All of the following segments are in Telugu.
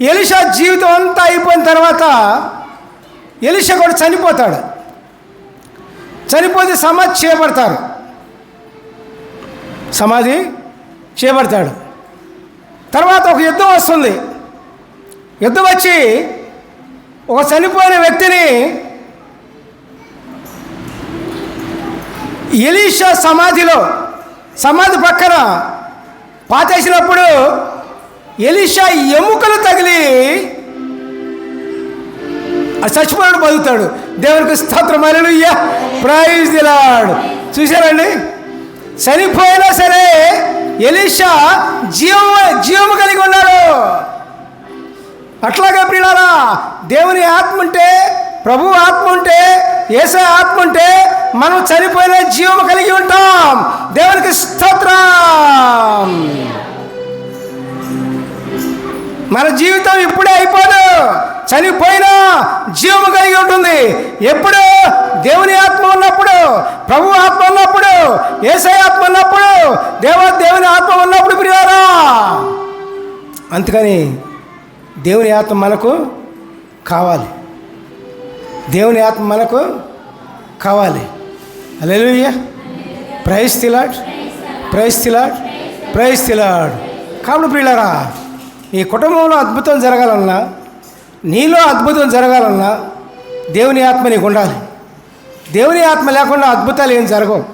ఎలిషా జీవితం అంతా అయిపోయిన తర్వాత ఎలిషా కూడా చనిపోతాడు. చనిపోతే సమాధి చేయబడతారు సమాధి చేయబడతాడు తర్వాత ఒక యుద్ధం వస్తుంది. యుద్ధం వచ్చి ఒక చనిపోయిన వ్యక్తిని ఎలీషా సమాధిలో సమాధి పక్కన పాతేసినప్పుడు ఎలిషా ఎముకలు తగిలి ఆ చచ్చిపోయాడు బతుకుతాడు. దేవునికి స్తోత్రం అలలుయ్య ప్రైజ్ దిలాడు చూశారండి? చనిపోయినా సరే ఎలిషా జీవం జీవము కలిగి ఉన్నాడు. అట్లాగే ప్రియులారా దేవుని ఆత్మ ఉంటే ప్రభు ఆత్మ ఉంటే ఏసే ఆత్మ ఉంటే మనం చనిపోయిన జీవము కలిగి ఉంటాం. దేవునికి స్తోత్రం. మన జీవితం ఇప్పుడే అయిపోదు. చనిపోయినా జీవము కలిగి ఉంటుంది. ఎప్పుడు? దేవుని ఆత్మ ఉన్నప్పుడు ప్రభు ఆత్మ ఉన్నప్పుడు ఏసై ఆత్మ ఉన్నప్పుడు దేవ దేవుని ఆత్మ ఉన్నప్పుడు ప్రియారా? అందుకని దేవుని ఆత్మ మనకు కావాలి. దేవుని ఆత్మ మనకు కావాలి. అలెలుయ్య praise the Lord praise the Lord praise the Lord కాబట్టి ప్రియులారా ఈ కుటుంబంలో అద్భుతం జరగాలన్నా నీలో అద్భుతం జరగాలన్నా దేవుని ఆత్మ నీకు ఉండాలి దేవుని ఆత్మ లేకుండా అద్భుతాలు ఏం జరగవు.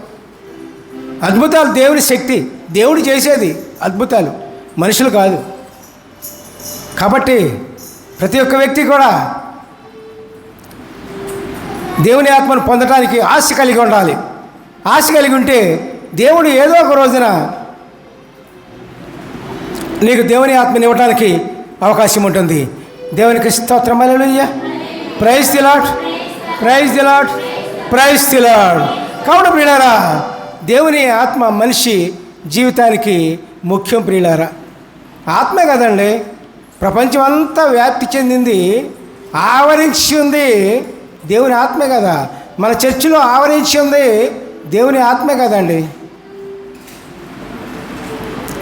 అద్భుతాలు దేవుని శక్తి దేవుడు చేసేది అద్భుతాలు మనుషులు కాదు. కాబట్టి ప్రతి ఒక్క వ్యక్తి కూడా దేవుని ఆత్మను పొందడానికి ఆశ కలిగి ఉండాలి. ఆశ కలిగి ఉంటే దేవుడు ఏదో ఒక రోజున నీకు దేవుని ఆత్మని ఇవ్వడానికి అవకాశం ఉంటుంది. దేవునికి స్తోత్రం. Alleluia praise the Lord praise the Lord praise the Lord కావున ప్రియులారా దేవుని ఆత్మ మనిషి జీవితానికి ముఖ్యం ప్రియులారా. ఆత్మే కదండి ప్రపంచం అంతా వ్యాప్తి చెందింది ఆవరించి ఉంది దేవుని ఆత్మే కదా. మన చర్చిలో ఆవరించి ఉంది దేవుని ఆత్మే కదండి.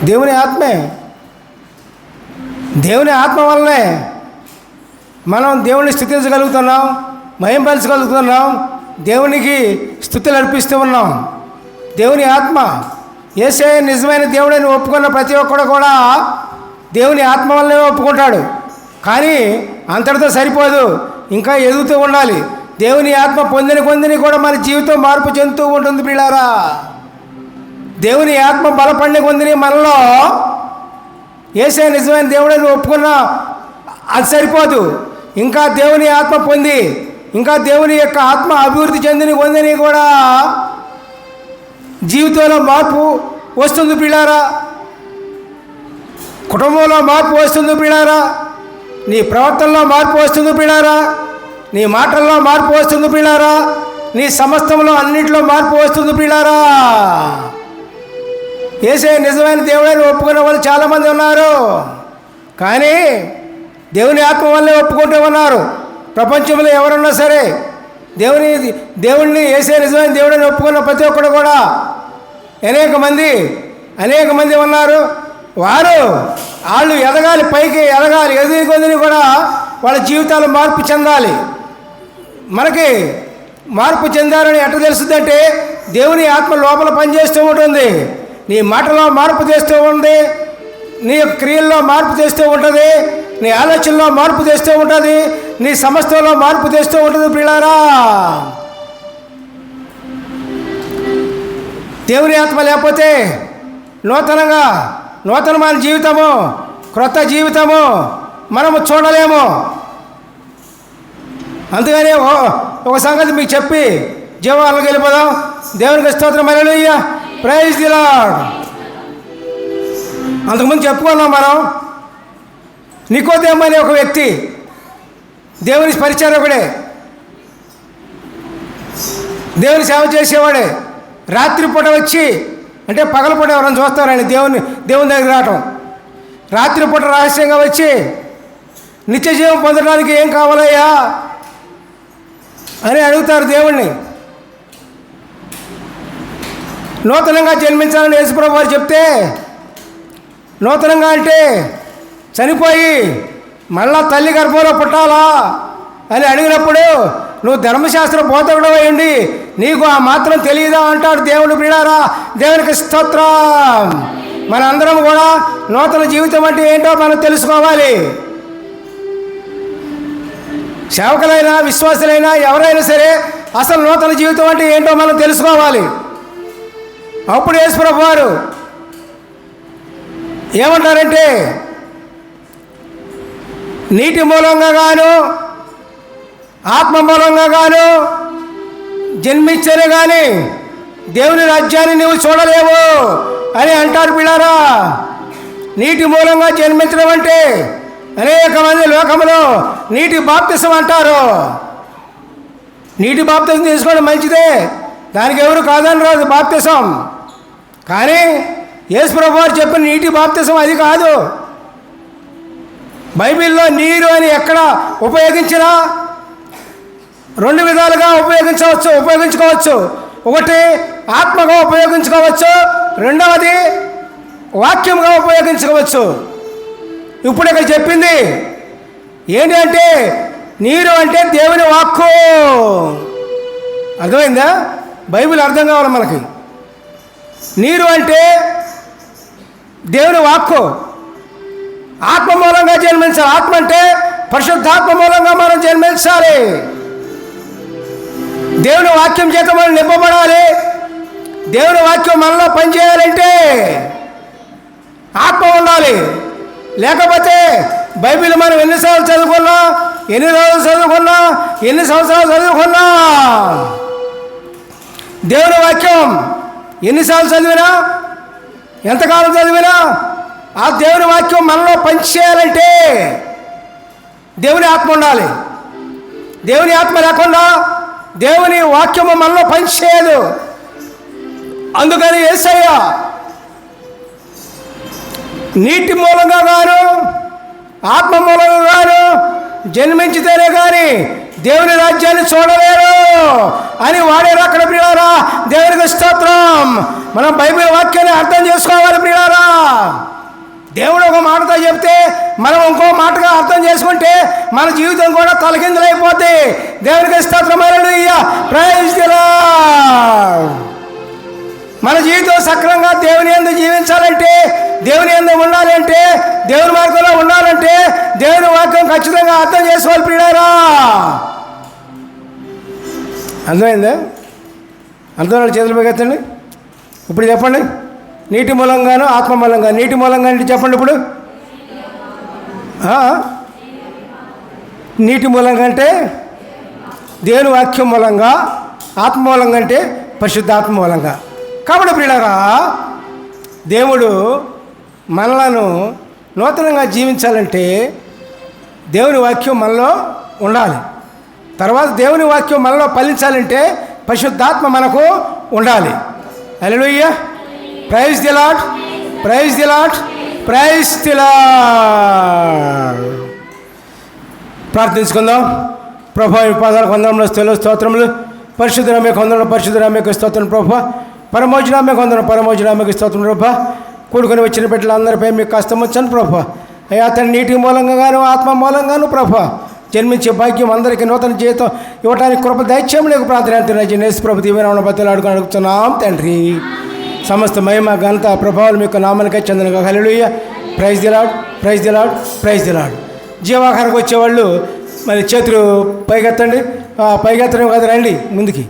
దేవుని ఆత్మే. దేవుని ఆత్మ వల్లనే మనం దేవుని స్థుతించగలుగుతున్నాం మహింపరచగలుగుతున్నాం దేవునికి స్థుతులు అర్పిస్తూ ఉన్నాం. దేవుని ఆత్మ ఏసే నిజమైన దేవుడని ఒప్పుకున్న ప్రతి ఒక్కడు కూడా దేవుని ఆత్మ వల్లనే ఒప్పుకుంటాడు. కానీ అంతటితో సరిపోదు ఇంకా ఎదుగుతూ ఉండాలి. దేవుని ఆత్మ పొందిన పొందిని కూడా మన జీవితం మార్పు చెందుతూ ఉంటుంది పిల్లారా దేవుని ఆత్మ బలపడిన పొందిని మనలో ఏసే నిజమైన దేవుడని ఒప్పుకున్నా అది సరిపోదు. ఇంకా దేవుని ఆత్మ పొంది ఇంకా దేవుని యొక్క ఆత్మ అభివృద్ధి చెందిన పొందని కూడా జీవితంలో మార్పు వస్తుంది పిల్లారా. కుటుంబంలో మార్పు వస్తుంది పిల్లారా. నీ ప్రవర్తనలో మార్పు వస్తుంది పిల్లారా. నీ మాటల్లో మార్పు వస్తుంది పిల్లారా. నీ సమస్తంలో అన్నింటిలో మార్పు వస్తుంది పిల్లారా. ఏసే నిజమైన దేవుడని ఒప్పుకునే వాళ్ళు చాలామంది ఉన్నారు. కానీ దేవుని ఆత్మ వల్లే ఒప్పుకుంటూ ఉన్నారు. ప్రపంచంలో ఎవరున్నా సరే దేవుని దేవుణ్ణి ఏసే నిజమైన దేవుడని ఒప్పుకున్న ప్రతి ఒక్కడు కూడా అనేక మంది అనేక మంది ఉన్నారు. వారు వాళ్ళు ఎదగాలి పైకి ఎదగాలి ఎదిగి కొద్దిని కూడా వాళ్ళ జీవితాలు మార్పు చెందాలి. మనకి మార్పు చెందారని ఎట్ట తెలుస్తుందంటే దేవుని ఆత్మ లోపల పనిచేస్తూ ఉంటుంది. నీ మాటలో మార్పు చేస్తూ ఉంది. నీ యొక్క క్రియల్లో మార్పు చేస్తూ ఉంటుంది. నీ ఆలోచనలో మార్పు చేస్తూ ఉంటుంది. నీ సమస్తలో మార్పు చేస్తూ ఉంటుంది పిల్లారా దేవుని ఆత్మ లేకపోతే నూతనంగా నూతనమైన జీవితము క్రొత్త జీవితము మనము చూడలేము. అందుకనే ఓ- ఒక సంగతి మీకు చెప్పి జీవాలకు వెళ్ళిపోదాం. దేవునికి స్తోత్రం. అయ్యా ప్రైజ్ దిలాడ్ అంతకుముందు చెప్పుకున్నాం మనం. నికోదేమ్ అనే ఒక వ్యక్తి దేవుని పరిచారకుడే దేవుని సేవ చేసేవాడే. రాత్రిపూట వచ్చి అంటే పగలపూట ఎవరైనా చూస్తారని దేవుని దేవుని దగ్గర రావటం. రాత్రిపూట రహస్యంగా వచ్చి నిత్య జీవం పొందడానికి ఏం కావాలయ్యా అని అడుగుతారు దేవుణ్ణి. నూతనంగా జన్మించాలని యేసుప్రభు వారు చెప్తే నూతనంగా అంటే చనిపోయి మళ్ళా తల్లి గర్భంలో పుట్టాలా అని అడిగినప్పుడు నువ్వు ధర్మశాస్త్ర బోధకుడు అయ్యండి నీకు ఆ మాత్రం తెలియదా? అంటాడు దేవుడు బిడారా దేవునికి స్తోత్రం. మనందరం కూడా నూతన జీవితం అంటే ఏంటో మనం తెలుసుకోవాలి. సేవకులైనా విశ్వాసులైనా ఎవరైనా సరే అసలు నూతన జీవితం అంటే ఏంటో మనం తెలుసుకోవాలి. అప్పుడు యేసుప్రభు వారు ఏమంటారంటే నీటి మూలంగా గాను ఆత్మ మూలంగా గాను జన్మించని కానీ దేవుని రాజ్యాన్ని నువ్వు చూడలేవు అని అంటారు పిల్లారా. నీటి మూలంగా జన్మించడం అంటే అనేక మంది లోకంలో నీటి బాప్తిసం అంటారు. నీటి బాప్తిసం తీసుకోవడం మంచిదే దానికి ఎవరు కాదని రాదు బాప్తిసం. కానీ యేసుప్రభు వారు చెప్పిన నీటి బాప్తిసం అది కాదు. బైబిల్లో నీరు అని ఎక్కడ ఉపయోగించినా రెండు విధాలుగా ఉపయోగించవచ్చు ఉపయోగించుకోవచ్చు. ఒకటి ఆత్మగా ఉపయోగించుకోవచ్చు రెండవది వాక్యంగా ఉపయోగించుకోవచ్చు. ఇప్పుడు ఇక్కడ చెప్పింది ఏంటి అంటే నీరు అంటే దేవుని వాక్కు. అర్థమైందా? బైబిల్ అర్థం కావాలి మనకి. నీరు అంటే దేవుని వాక్కు. ఆత్మ మూలంగా జన్మించాలి. ఆత్మ అంటే పరిశుద్ధాత్మ మూలంగా మనం జన్మించాలి. దేవుని వాక్యం చేత మనం నింపబడాలి. దేవుని వాక్యం మనలో పనిచేయాలంటే ఆత్మ ఉండాలి. లేకపోతే బైబిల్ మనం ఎన్నిసార్లు చదువుకున్నా ఎన్ని రోజులు చదువుకున్నా ఎన్ని సంవత్సరాలు చదువుకున్నా ఎన్నిసార్లు చదివినా? ఎంతకాలం చదివినా? ఆ దేవుని వాక్యం మనలో పనిచేయాలంటే దేవుని ఆత్మ ఉండాలి. దేవుని ఆత్మ లేకుండా దేవుని వాక్యము మనలో పనిచేయదు. అందుకని ఏసయ్య నీటి మూలంగా గాను ఆత్మ మూలంగా గాను జన్మించితేనే కానీ దేవుని రాజ్యాన్ని చూడలేరు అని వాడేరు అక్కడ ప్రియారా దేవునికి స్తోత్రం. మనం బైబిల్ వాక్యాన్ని అర్థం చేసుకోవాలి ప్రియారా దేవుడు ఒక మాటతో చెప్తే మనం ఇంకో మాటగా అర్థం చేసుకుంటే మన జీవితం కూడా తలకిందులైపోద్ది. దేవునికి స్తోత్రమైన ప్రైజ్ మన జీవితం సక్రమంగా దేవుని ఎందు జీవించాలంటే దేవుని ఎందు ఉండాలంటే దేవుని మార్గంలో ఉండాలంటే దేవుని వాక్యం ఖచ్చితంగా అర్థం చేసుకోవాలి ప్రియారా అర్థమైందా? అర్థమైన చేతులు పైకెత్తండి. ఇప్పుడు చెప్పండి. నీటి మూలంగాను ఆత్మ మూలంగా నీటి మూలంగా అంటే చెప్పండి ఇప్పుడు. నీటి మూలంగా అంటే దేవుని వాక్యం మూలంగా ఆత్మ మూలంగా అంటే పరిశుద్ధాత్మ మూలంగా. కాబట్టి ప్రియులరా దేవుడు మనలను నూతనంగా జీవించాలంటే దేవుని వాక్యం మనలో ఉండాలి. తర్వాత దేవుని వాక్యం మనలో ఫలించాలంటే పరిశుద్ధాత్మ మనకు ఉండాలి. Alleluia praise the Lord praise the Lord praise the Lord ప్రార్థించుకుందాం. ప్రభా ఈ పాదాల కొందరంలో స్థిలో స్తోత్రములు. పరిశుద్ధరామే కొందరం పరిశుద్ధరామేకి స్తోత్రం ప్రభా. పరమోజనామే కొందరం పరమోజనామేకి స్తోత్రం ప్రభా. కూడుకొని వచ్చిన బిడ్డలందరిపై మీకు కష్టం వచ్చాను ప్రభా. అయ్యా అతని నీటి మూలంగా గాను ఆత్మ మూలంగాను ప్రభా. జన్మించే భాగ్యం అందరికీ నూతన జీవితం ఇవ్వడానికి కృప దైత్యం లేకు ప్రార్థన నేసు ప్రభు దీవెన బతులు అడుగు అడుగుతున్నాం తండ్రి. సమస్త మహిమ ఘనత ప్రభావం మీకు నామనికే చెందిన హల్లెలూయా. Praise the Lord praise the Lord praise the Lord జీవాహారకు వచ్చేవాళ్ళు మరి చేతులు పైకెత్తండి. పైగెత్తడం పైకెత్తడం కదా రండి ముందుకి.